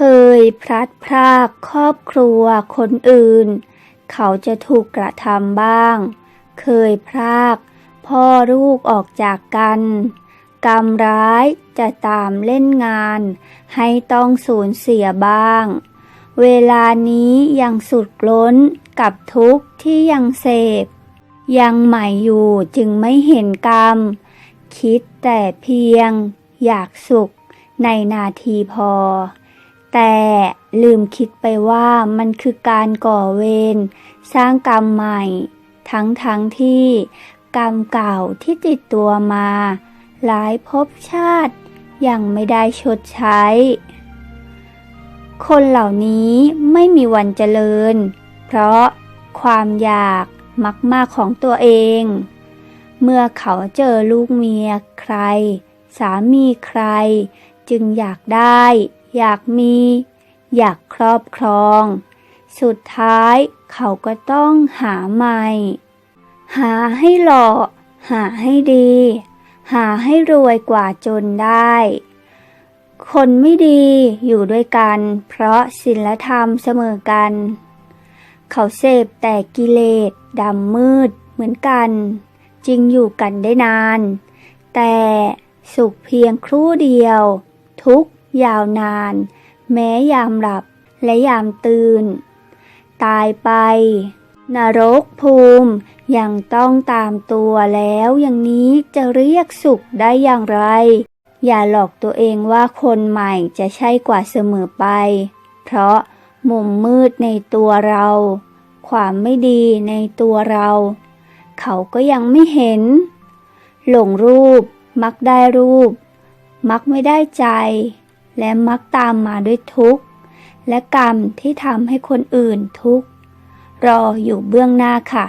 เคยพลัดพรากครอบครัวคนอื่น เขาจะถูกกระทำบ้าง เคยพราก พ่อลูกออกจากกัน กรรมร้ายจะตามเล่นงาน ให้ต้องสูญเสียบ้าง เวลานี้ยังสุดล้นกับทุกข์ที่ยังเสพ ยังใหม่อยู่จึงไม่เห็นกรรม คิดแต่เพียง อยากสุขในนาทีพอ แต่ลืมคิดไปว่ามันคือการก่อเวรสร้างกรรมใหม่ ทั้งทั้งที่กรรมเก่าที่ติดตัวมา หลายภพชาติยังไม่ได้ชดใช้ คนเหล่านี้ไม่มีวันเจริญ เพราะความอยากมักมากของตัวเอง เมื่อเขาเจอลูกเมียใคร สามีใคร จึงอยากได้ อยากมี อยากครอบครอง สุดท้ายเขาก็ต้องหาใหม่ หาให้หล่อ หาให้ดี หาให้รวยกว่าจนได้ คนไม่ดีอยู่ด้วยกัน เพราะศีลธรรมเสมอกัน เขาเสพแต่กิเลสดำมืดเหมือนกัน จึงอยู่กันได้นาน แต่สุขเพียงครู่เดียว ทุก ยาวนาน แม้ยามหลับและยามตื่น ตายไป นรกภูมิยังต้องตามตัวแล้วอย่างนี้จะเรียกสุขได้อย่างไร อย่าหลอกตัวเองว่าคนใหม่จะใช่กว่าเสมอไป เพราะมุมมืดในตัวเรา ความไม่ดีในตัวเรา เขาก็ยังไม่เห็น หลงรูป มักได้รูป มักไม่ได้ใจ และมักตามมาด้วยทุกข์ และกรรมที่ทำให้คนอื่นทุกข์ รออยู่เบื้องหน้าค่ะ